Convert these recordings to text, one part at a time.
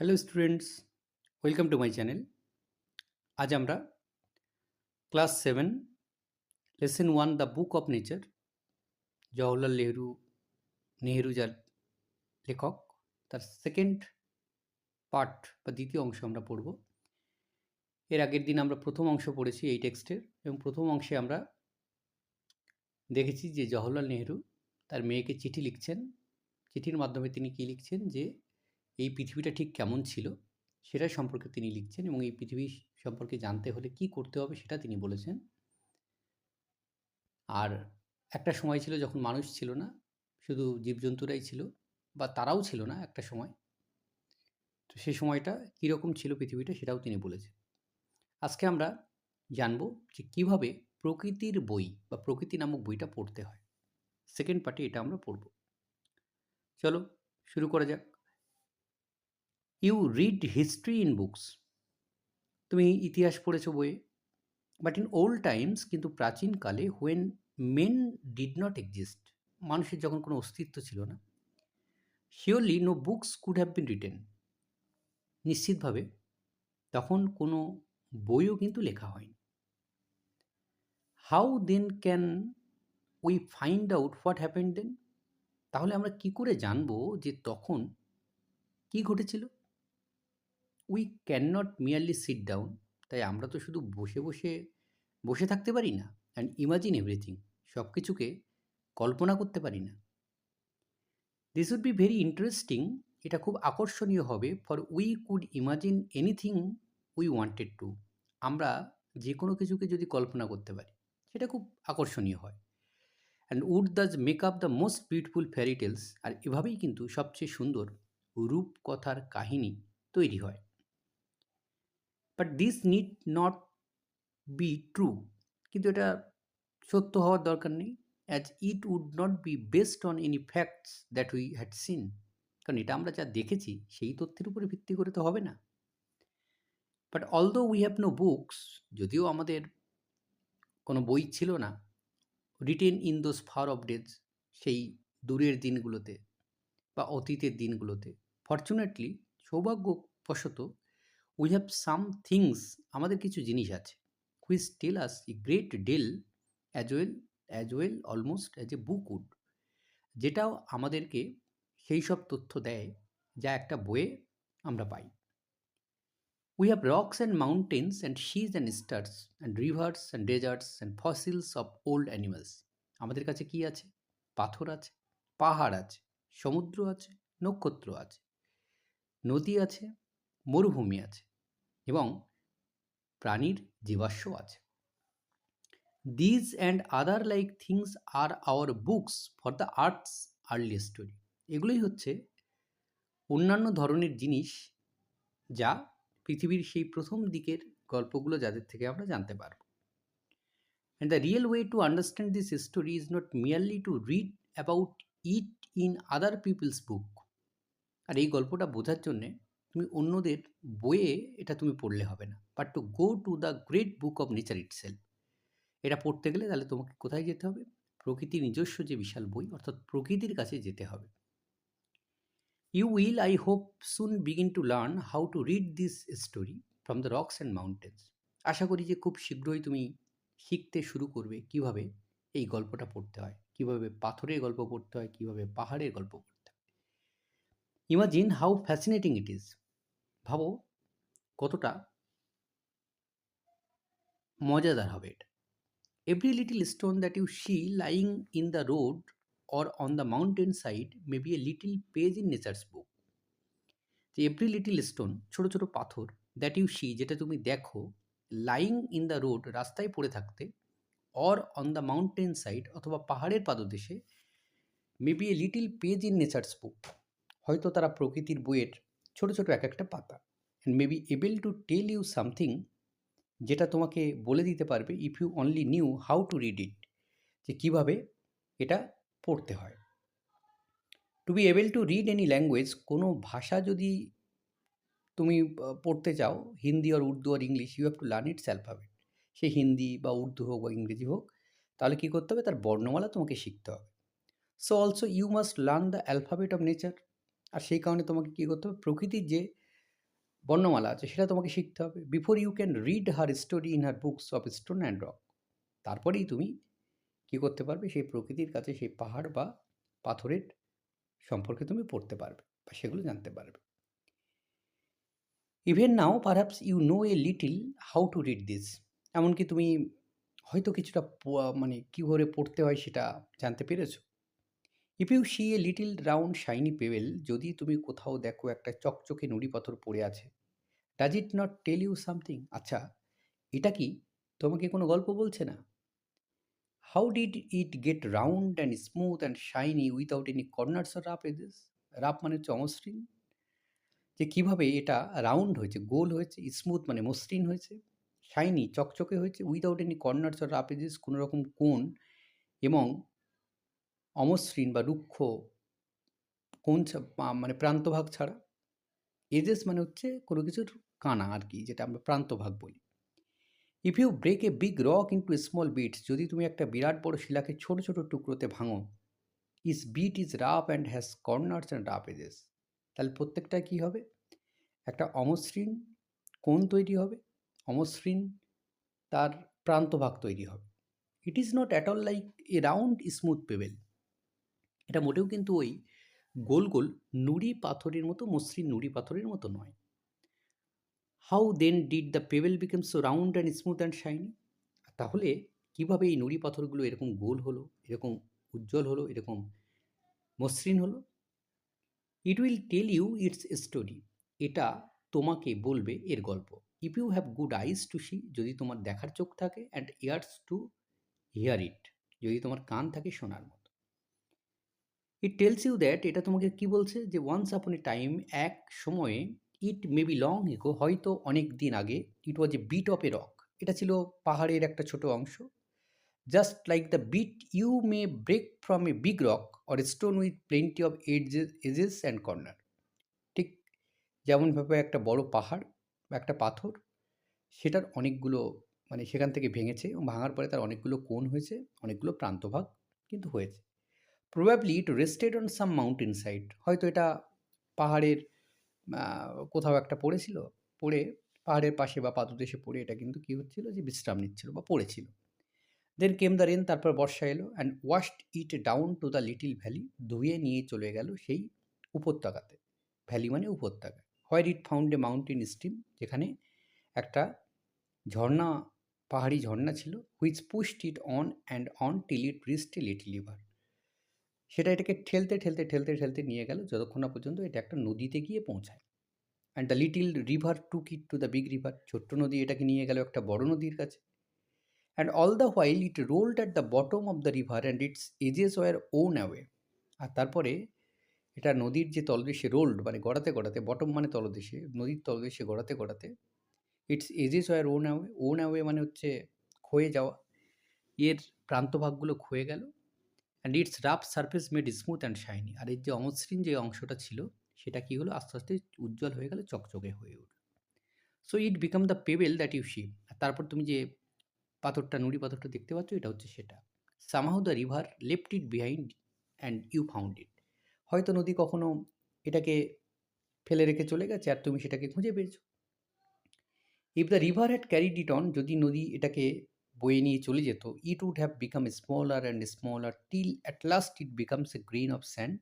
Hello students welcome to my channel আজ আমরা class seven lesson one the book of nature Jawaharlal Nehru Nehru যার লেখক। তার second part বা দ্বিতীয় অংশ আমরা পড়ব। এর আগের দিন আমরা প্রথম অংশ পড়েছি এই টেক্সটের এবং প্রথম অংশে আমরা দেখেছি যে জওহরলাল নেহরু তার মেয়েকে চিঠি লিখছেন। চিঠির মাধ্যমে তিনি কী লিখছেন? যে এই পৃথিবীটা ঠিক কেমন ছিল সেটা সম্পর্কে তিনি লিখছেন এবং এই পৃথিবী সম্পর্কে জানতে হলে কি করতে হবে সেটা তিনি বলেছেন। আর একটা সময় ছিল যখন মানুষ ছিল না, শুধু জীবজন্তুরাই ছিল বা তারাও ছিল না একটা সময়। তো সেই সময়টা কীরকম ছিল পৃথিবীটা সেটাও তিনি বলেছেন। আজকে আমরা জানব যে কীভাবে প্রকৃতির বই বা প্রকৃতি নামক বইটা পড়তে হয়। সেকেন্ড পার্টে এটা আমরা পড়ব। চলো শুরু করা যাক। You read history in books তুমি ইতিহাস পড়েছো বইয়ে। বাট ইন ওল্ড টাইমস কিন্তু প্রাচীনকালে when men did not exist মানুষের যখন কোনো অস্তিত্ব ছিল না surely no books could have been written নিশ্চিতভাবে, তখন কোনো বইও কিন্তু লেখা হয়নি। How then can we find out what happen then তাহলে আমরা কি করে জানব যে তখন কি ঘটেছিল? We can not merely sit down তাই আমরা তো শুধু বসে বসে বসে থাকতে পারি না অ্যান্ড ইমাজিন এভরিথিং সব কিছুকে কল্পনা করতে পারি না। This would be very interesting এটা খুব আকর্ষণীয় হবে for we could imagine anything we wanted to আমরা যে কোনো কিছুকে যদি কল্পনা করতে পারি, সেটা খুব আকর্ষণীয় হয়। And would does make up the most beautiful fairy tales আর এভাবেই কিন্তু সবচেয়ে সুন্দর রূপকথার কাহিনী তৈরি হয়। But this need not be true কিন্তু এটা সত্য হওয়ার দরকার নেই as it would not be based on any facts that we had seen কারণ এটা আমরা যা দেখেছি, সেই তথ্যের উপরে ভিত্তি করে তো হবে না। But although we have no books যদিও আমাদের কোনো বই ছিল না written in those far off days সেই দূরের দিনগুলোতে বা অতীতের দিনগুলোতে ফর্চুনেটলি সৌভাগ্যবশত উই হ্যাভ সাম থিংস আমাদের কিছু জিনিস আছে। Which tell us a great deal as well as well almost as a book would যেটাও আমাদেরকে সেই সব তথ্য দেয়, যা একটা বইয়ে আমরা পাই। We have rocks and mountains and seas and stars and rivers and deserts and fossils of old animals আমাদের কাছে কি আছে? পাথর আছে, পাহাড় আছে, সমুদ্র আছে, নক্ষত্র আছে। নদী আছে, মরুভূমি আছে। এবং প্রাণীর জীবাশ্ম আছে। These and other like things are our books for the earth's early story এগুলোই হচ্ছে অন্যান্য ধরনের জিনিস যা পৃথিবীর সেই প্রথম দিকের গল্পগুলো যাদের থেকে আমরা জানতে পারব। And the real way to understand this story is not merely to read about it in other people's book আর এই গল্পটা বোঝার জন্যে তুমি অন্যদের বইয়ে এটা তুমি পড়লে হবে না। But to go to the great book of nature itself এটা পড়তে গেলে তাহলে তোমাকে কোথায় যেতে হবে? প্রকৃতির নিজস্ব যে বিশাল বই, অর্থাৎ প্রকৃতির কাছে যেতে হবে। You will I hope soon begin to learn how to read this story from the rocks and mountains আশা করি যে খুব শীঘ্রই তুমি শিখতে শুরু করবে কীভাবে এই গল্পটা পড়তে হয়, কীভাবে পাথরের গল্প পড়তে হয়, কীভাবে পাহাড়ের গল্প পড়তে হয়। Imagine how fascinating it is ভাবো কতটা মজাদার হবে এটা। Every little stone that you see lying in the road or on the mountain side may be a little page in nature's book যে এভরি লিটিল স্টোন ছোটো ছোটো পাথর that you C যেটা তুমি দেখো লাইং ইন দ্য রোড রাস্তায় পড়ে থাকতে or on the mountain side অথবা পাহাড়ের পাদদেশে may be a little page in nature's book হয়তো তারা প্রকৃতির বইয়ের ছোটো ছোটো এক একটা পাতা। And may be able to tell you something যেটা তোমাকে বলে দিতে পারবে if you only knew how to read it যে কীভাবে এটা পড়তে হয়। To be able to read any language কোনো ভাষা যদি তুমি পড়তে চাও, হিন্দি আর উর্দু আর English you have to learn its alphabet সে হিন্দি বা উর্দু হোক বা ইংরেজি হোক, তাহলে কী করতে হবে? তার বর্ণমালা তোমাকে শিখতে হবে। So also you must learn the alphabet of nature আর সেই কারণে তোমাকে কী করতে হবে? প্রকৃতির যে বর্ণমালা আছে, সেটা তোমাকে শিখতে হবে। Before you can read her story in her books of stone and rock তারপরেই তুমি কী করতে পারবে? সেই প্রকৃতির কাছে সেই পাহাড় বা পাথরের সম্পর্কে তুমি পড়তে পারবে বা সেগুলো জানতে পারবে। Even now perhaps you know a little how to read this এমনকি তুমি হয়তো কিছুটা মানে কী করে পড়তে হয় সেটা জানতে পেরেছ। If you see a little round shiny pebble যদি তুমি কোথাও দেখো একটা চকচকে নুড়ি পাথর পড়ে আছে does it not tell you something আচ্ছা এটা কি? তোমাকে কোনো গল্প বলছে না? How did it get round and smooth and shiny without any corners or rough edges rough মানে হচ্ছে অমসৃণ। যে কীভাবে এটা রাউন্ড হয়েছে, গোল হয়েছে স্মুথ মানে মসৃণ হয়েছে শাইনি চকচকে হয়েছে without any corners or rough edges কোনো রকম কোণ, এবং অমসৃণ বা রুক্ষ কোন মানে প্রান্তভাগ ছাড়া? এজেস মানে হচ্ছে কোনো কিছুর কানা আর কি, যেটা আমরা প্রান্তভাগ বলি। If you break a big rock into small bits যদি তুমি একটা বিরাট বড় শিলাকে ছোট ছোট টুকরোতে ভাঙো each bit is rough and has corners and rough edges তাহলে প্রত্যেকটা কী হবে? একটা অমসৃণ কোণ তৈরি হবে, অমসৃণ তার প্রান্তভাগ তৈরি হবে। It is not at all like a round smooth pebble এটা মোটেও কিন্তু ওই গোল গোল নুড়ি পাথরের মতো, মসৃণ নুড়ি পাথরের মতো নয়। How then did the pebble become so round and smooth and shiny তাহলে কীভাবে এই নুড়ি পাথরগুলো এরকম গোল হলো, এরকম উজ্জ্বল হলো, এরকম মসৃণ হলো? It will tell you its story এটা তোমাকে বলবে এর গল্প। If you have good eyes to see যদি তোমার দেখার চোখ থাকে and ears to hear it যদি তোমার কান থাকে শোনার মতো। ইট টেলস ইউ দ্যাট এটা তোমাকে কি বলছে? যে ওয়ান্স আপন এ টাইম এক সময়ে ইট মে বি লং এগো হয়তো অনেক দিন আগে it was a bit of a rock এটা ছিল পাহাড়ের একটা ছোট অংশ। Just like the bit you may break from a big rock or stone with plenty of edges edges and corner ঠিক যেমনভাবে একটা বড় পাহাড় বা একটা পাথর, সেটার অনেকগুলো মানে সেখান থেকে ভেঙেছে ভাঙার পরে তার অনেকগুলো কোণ হয়েছে, অনেকগুলো প্রান্তভাগ কিন্তু হয়েছে। Probably it rested on some mountain side হয়তো এটা পাহাড়ের কোথাও একটা পড়েছিল, পড়ে পাহাড়ের পাশে বা পাদদেশে পড়ে এটা কিন্তু কী হচ্ছিল যে বিশ্রাম নিচ্ছিল বা পড়েছিল। দেন কেম দ্য রেন তারপর বর্ষা এলো and washed it down to the little valley ধুয়ে নিয়ে চলে গেল সেই উপত্যকাতে। ভ্যালি মানে উপত্যকা। Where it found a mountain stream যেখানে একটা ঝর্ণা, পাহাড়ি ঝর্ণা ছিল which pushed it on and on till it reached little river সেটা এটাকে ঠেলতে ঠেলতে ঠেলতে ঠেলতে নিয়ে গেল। যতক্ষণ না পর্যন্ত এটা একটা নদীতে গিয়ে পৌঁছায়। And the little river took it to the big river ছোট্ট নদী এটাকে নিয়ে গেল একটা বড় নদীর কাছে। And all the while it rolled at the bottom of the river and its edges were worn away আর তারপরে এটা নদীর যে তলদেশে রোল্ড মানে গড়াতে গড়াতে বটম মানে তলদেশে, নদীর তলদেশে গড়াতে গড়াতে its edges were worn away worn away মানে হচ্ছে ক্ষয়ে যাওয়া। এর প্রান্তভাগগুলো ক্ষয়ে গেল। And its rough surface made smooth and shiny আর এর যে অমসৃণ যে অংশটা ছিল, সেটা কী হলো? আস্তে আস্তে উজ্জ্বল হয়ে গেল, চকচকে হয়ে উঠল। So it became the pebble that you see তারপর তুমি যে পাথরটা, নুড়ি পাথরটা দেখতে পাচ্ছ, এটা হচ্ছে সেটা। Somehow the river left it behind and you found it হয়তো নদী কখনো এটাকে ফেলে রেখে চলে গেছে, আর তুমি সেটাকে খুঁজে পেয়েছ। If the river had carried it on যদি নদী এটাকে বয়ে নিয়ে চলে যেত it would have become smaller and smaller till at last it becomes a grain of sand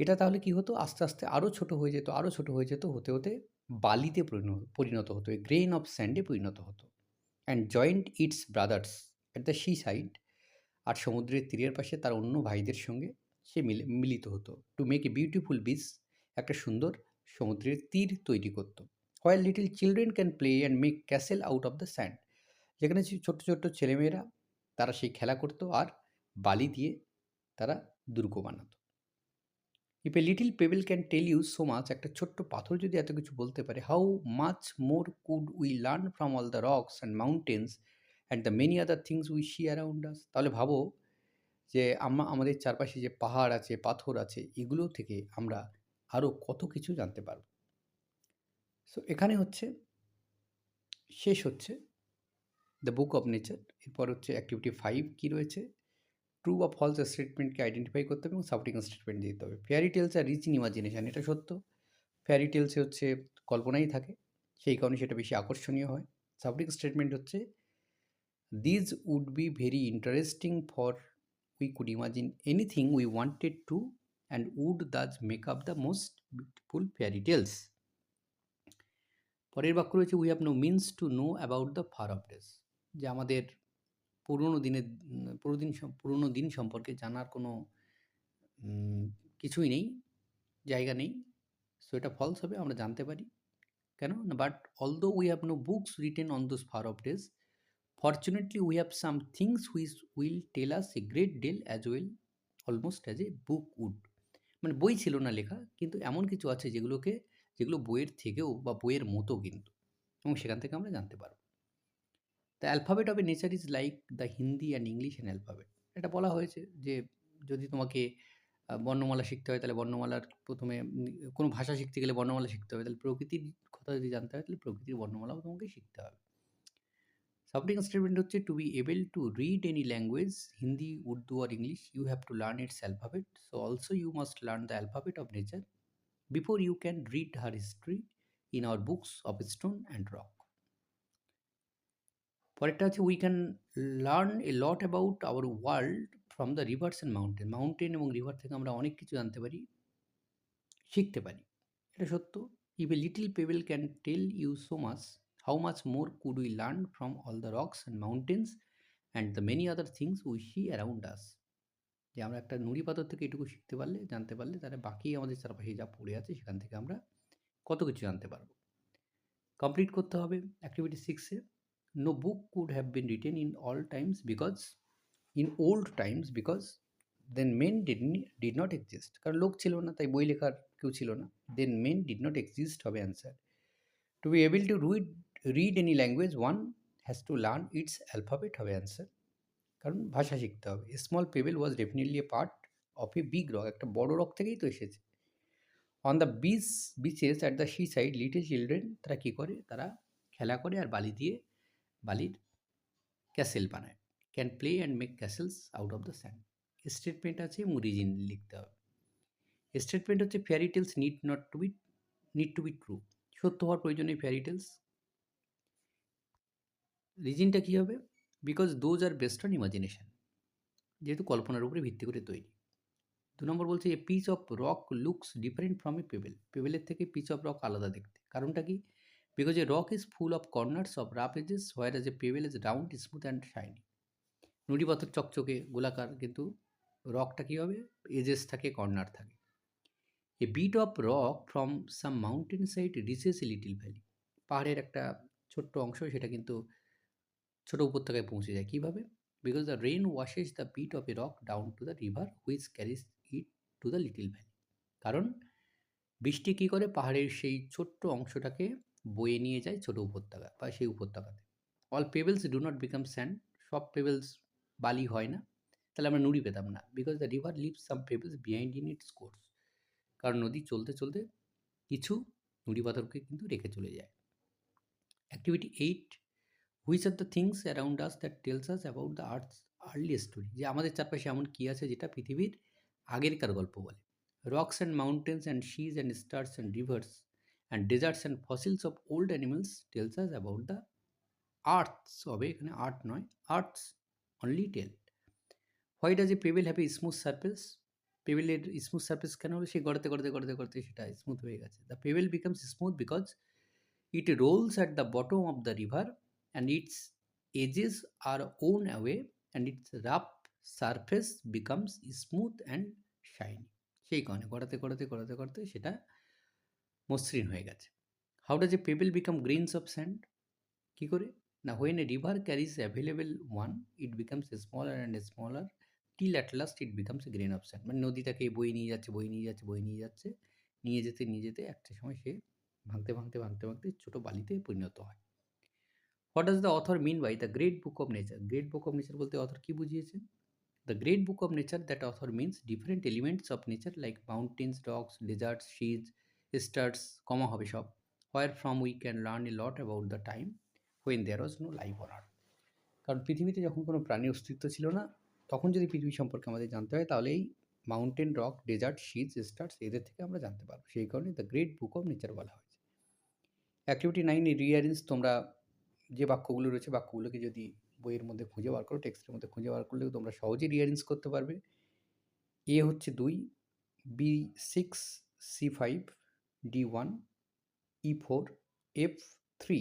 এটা তাহলে কি হতো? আস্তে আস্তে আরও ছোট হয়ে যেত আরও ছোট হয়ে যেত, হতে হতে বালিতে পরিণত হতো এ গ্রেন অফ স্যান্ডে পরিণত হতো। And joined its brothers at the seaside আর সমুদ্রের তীরের পাশে তার অন্য ভাইদের সঙ্গে সে মিলে, মিলিত হতো to make a beautiful beach একটা সুন্দর সমুদ্রের তীর তৈরি করতো। While little children can play and make castle out of the sand যেখানে ছোট্ট ছোট্ট ছেলেমেয়েরা তারা সেই খেলা করতো আর বালি দিয়ে তারা দুর্গ বানাতো। If a little pebble can tell you so much একটা ছোট্ট পাথর যদি এত কিছু বলতে পারে, how much more could we learn from all the rocks and mountains and the many other things we see around us. তাহলে ভাবো যে আমরা আমাদের চারপাশে যে পাহাড় আছে, পাথর আছে, এগুলো থেকে আমরা আরও কত কিছু জানতে পারব। সো এখানে হচ্ছে, শেষ হচ্ছে দ্য বুক অফ নেচার এরপর হচ্ছে অ্যাক্টিভিটি ফাইভ কী রয়েছে? ট্রু বা ফলস স্টেটমেন্টকে আইডেন্টিফাই করতে হবে এবং সাপোর্টিং স্টেটমেন্ট দিতে হবে। Fairy tales R rich in imagination এটা সত্য। ফ্যারি টেলসে হচ্ছে কল্পনাই থাকে, সেই কারণে সেটা বেশি আকর্ষণীয় হয়। সাবজেক্ট স্টেটমেন্ট হচ্ছে these would be very interesting for we could imagine anything we wanted to and would thus make up the most beautiful fairy tales পরের বাক্য রয়েছে we have no means to know about the far off days যে আমাদের পুরনো দিনের পুরো দিন পুরনো দিন সম্পর্কে জানার কোনো কিছুই নেই, জায়গা নেই। সো এটা ফলস হবে, আমরা জানতে পারি। কেন? না but although we have no books written on those far off days fortunately we have some things which will tell us a great deal as well almost as a book would মানে বই ছিল না লেখা, কিন্তু এমন কিছু আছে যেগুলোকে, যেগুলো বইয়ের থেকেও বা বইয়ের মতো কিন্তু, এবং সেখান থেকে আমরা জানতে পারব। The alphabet of a nature is like the Hindi and English and alphabet এটা বলা হয়েছে যে, যদি তোমাকে বর্ণমালা শিখতে হয়, তাহলে বর্ণমালার প্রথমে কোনো ভাষা শিখতে গেলে বর্ণমালা শিখতে হবে। তাহলে প্রকৃতির কথা যদি জানতে হয়, তাহলে প্রকৃতির বর্ণমালাও তোমাকে শিখতে হবে। সাবজেক্ট স্টেটমেন্ট হচ্ছে to be able to read any language Hindi Urdu R English you have to learn its alphabet so also you must learn the alphabet of nature before you can read her history in our books of stone and rock পরেরটা হচ্ছে we can learn a lot about our world from the rivers and mountain mountain এবং river থেকে আমরা অনেক কিছু জানতে পারি, শিখতে পারি। এটা সত্য। If a little pebble can tell you so much how much more could we learn from all the rocks and mountains and the many other things we see around us যে আমরা একটা নুড়ি পাথর থেকে এটুকু শিখতে পারলে, জানতে পারলে, তাহলে বাকি আমাদের চারপাশে যা পড়ে আছে, সেখান থেকে আমরা কত কিছু জানতে পারব। কমপ্লিট করতে হবে অ্যাক্টিভিটি সিক্সে no book could have been written in all times because in old times because then men did, did not exist. কারণ লোক ছিল না তাই বই লেখার কেউ ছিল না। Then men did not exist হবে answer to be able to read read any language one has to learn its alphabet হবে অ্যান্সার কারণ ভাষা শিখতে হবে। Small pebble was definitely a part of a big rock একটা বড় rock থেকেই তো এসেছে। On the beach beaches at the seaside little children তারা কী করে? তারা খেলা করে আর বালি দিয়ে বালির ক্যাসেল বানায়। Can play and make castles out of the sand statement আছে, এবং রিজিন লিখতে হবে। স্টেটমেন্ট হচ্ছে fairy tales need not to be need to be true সত্য হওয়ার প্রয়োজনে ফ্যারি টেলস রিজিনটা কী হবে? Because those are based on imagination যেহেতু কল্পনার উপরে ভিত্তি করে তৈরি। দু নম্বর বলছে a piece of rock looks different from a pebble পেবেলের থেকে পিচ অফ রক আলাদা দেখতে। কারণটা কি? Because a rock is full of corners of rough edges, whereas a pebble is round, smooth and shiny. নুড়ি পাথর চকচকে, গোলাকার, কিন্তু রকটা কী হবে? এজেস থাকে কর্নার থাকে। A bit of rock from some mountainside reaches a little valley পাহাড়ের একটা ছোট্ট অংশ, সেটা কিন্তু ছোট উপত্যকায় পৌঁছে যায়। কীভাবে? Because the rain washes the bit of a rock down to the river which carries it to the little valley কারণ বৃষ্টি কী করে? পাহাড়ের সেই ছোট্ট অংশটাকে বয়ে নিয়ে যায় ছোটো উপত্যকা বা সেই উপত্যকাতে। All pebbles do not become sand সব পেবেলস বালি হয় না। তাহলে আমরা নুড়ি পেতাম না because the river leaves some pebbles behind in its course কারণ নদী চলতে চলতে কিছু নুড়ি পাথরকে কিন্তু রেখে চলে যায়। Activity eight which are the things around us that tells us about the earth's early story যে আমাদের চারপাশে এমন কী আছে যেটা পৃথিবীর আগেরকার গল্প বলে। Rocks and mountains and seas and stars and rivers and deserts and fossils of old animals tells us about the arts. হবে এখানে আর্ট নয় arts only tell why does a pebble have smooth surface পেবেলের smooth surface কেন হলো? সে গড়তে গড়তে গড়তে গড়তে সেটা স্মুথ হয়ে গেছে। The pebble becomes smooth because it rolls at the bottom of the river and its edges are worn away and its rough surface becomes smooth and shiny সেই কারণে গড়াতে গড়াতে গড়াতে গড়াতে সেটা মসৃণ হয়ে গেছে। How does a pebble become grains of sand কী করে? না when a river carries available one it becomes a smaller and a smaller till at last it becomes a grain of sand মানে নদীটাকে বই নিয়ে যাচ্ছে বই নিয়ে যাচ্ছে বই নিয়ে যাচ্ছে, নিয়ে যেতে নিয়ে যেতে একটা সময় সে ভাঙতে ভাঙতে ভাঙতে ভাঙতে ছোটো বালিতে পরিণত হয়। What does the author mean by the great book of nature great book of nature বলতে অথর কী বুঝিয়েছেন? The great book of nature that author means different elements of nature like mountains dogs deserts seas starts comma হবে সব। Where from we can learn a lot about the time when there was no life on earth কারণ পৃথিবীতে যখন কোনো প্রাণীর অস্তিত্ব ছিল না, তখন যদি পৃথিবী সম্পর্কে আমাদের জানতে হয়, তাহলে এই mountain rock desert seas stars এদের থেকে আমরা জানতে পারব। সেই কারণে the great book of nature বলা হয়েছে। অ্যাক্টিভিটি নাইন রিয়ারেন্স তোমরা যে বাক্যগুলো রয়েছে, বাক্যগুলোকে যদি বইয়ের মধ্যে খুঁজে বার করো টেক্সটের মধ্যে খুঁজে বার করলেও তোমরা সহজেই রিয়ারেন্স করতে পারবে। এ হচ্ছে দুই B six C five D one E four F three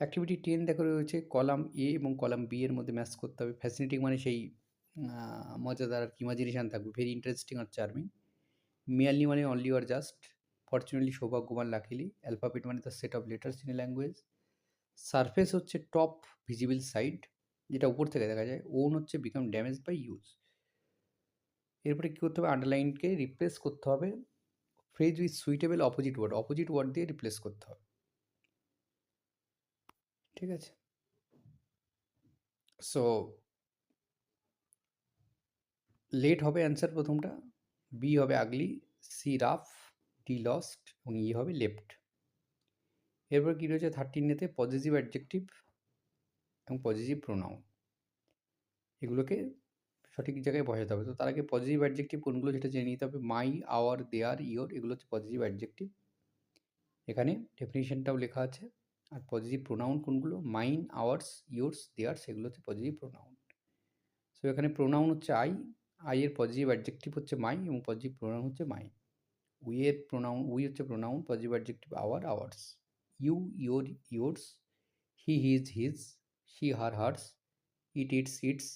activity ten দেখো রয়েছে কলাম এ এবং কলাম বি এর মধ্যে ম্যাচ করতে হবে। ফ্যাসিনেটিং মানে সেই মজাদার আর ইমাজিনেশান থাকবে। ভেরি ইন্টারেস্টিং আর চার্মিং মিয়ারলি মানে অনলি আর জাস্ট ফর্চুনেটলি সৌভাগ্যবান লাকিলি অ্যালফাবেট মানে the set of letters in language surface হচ্ছে টপ ভিজিবল সাইড যেটা উপর থেকে দেখা যায়। ওন হচ্ছে বিকাম ড্যামেজ বাই ইউজ এরপরে কী করতে হবে? আন্ডারলাইনকে রিপ্লেস করতে হবে। Phrase with suitable opposite word opposite word দিয়ে রিপ্লেস করতে হবে। ঠিক আছে? সো লেট হবে অ্যান্সার প্রথমটা বি হবে ugly C rough D lost এবং ই হবে লেফট এরপর কী রয়েছে থার্টিনেতে পজিটিভ অ্যাডজেক্টিভ এবং পজিটিভ প্রোনাউন এগুলোকে সঠিক জায়গায় বসাতে হবে। তো তার আগে পজিটিভ অ্যাডজেক্টিভ কোনগুলো সেটা জেনে নিতে হবে। মাই আওয়ার দেয়ার ইয়োর এগুলো হচ্ছে পজিটিভ অ্যাডজেক্টিভ এখানে ডেফিনিশনটাও লেখা আছে। আর পজিটিভ প্রোনাউন কোনগুলো? মাইন আওয়ার্স ইয়োর্স দেয়ার সেগুলো হচ্ছে পজিটিভ প্রোনাউন সো এখানে প্রোনাউন হচ্ছে আই আই এর পজিটিভ অ্যাডজেক্টিভ হচ্ছে মাই এবং পজিটিভ প্রোনাউন হচ্ছে মাই উই এর প্রোনাউন উই হচ্ছে pronoun positive adjective our ours you your yours he his his she her hers it its its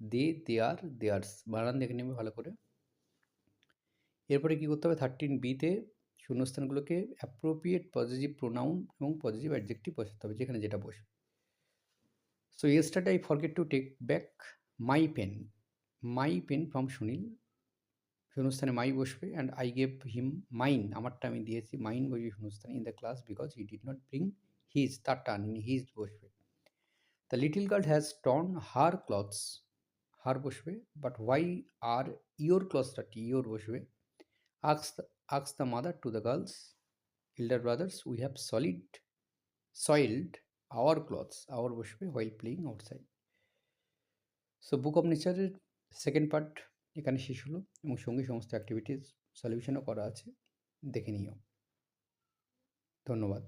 they, their, theirs. বানান দেখে নেবে ভালো করে। এরপরে কী করতে হবে? থার্টিন বিতে শূন্যস্থানগুলোকে অ্যাপ্রোপ্রিয়েট পজিটিভ প্রোনাউন এবং পজিটিভ অ্যাডজেক্টিভ বসাতে হবে, যেখানে যেটা বসবে so yesterday I forget to take back my pen my pen from Sunil শূন্যস্থানে মাই বসবে and I gave him mine আমারটা আমি দিয়েছি মাইন বসবে শূন্যস্থানে in the class because he did not bring his তার টান হিজ বসবে। The little girl has torn her clothes her বসবে but why are your ক্লথসটা T your বসবে। Asks asks the mother to the girls elder brothers we have solid soiled our clothes our বসবে while playing outside so book of নেচারের second part এখানে শেষ হলো এবং সঙ্গে সমস্ত অ্যাক্টিভিটিস সলিউশনও করা আছে। দেখে নিও। ধন্যবাদ।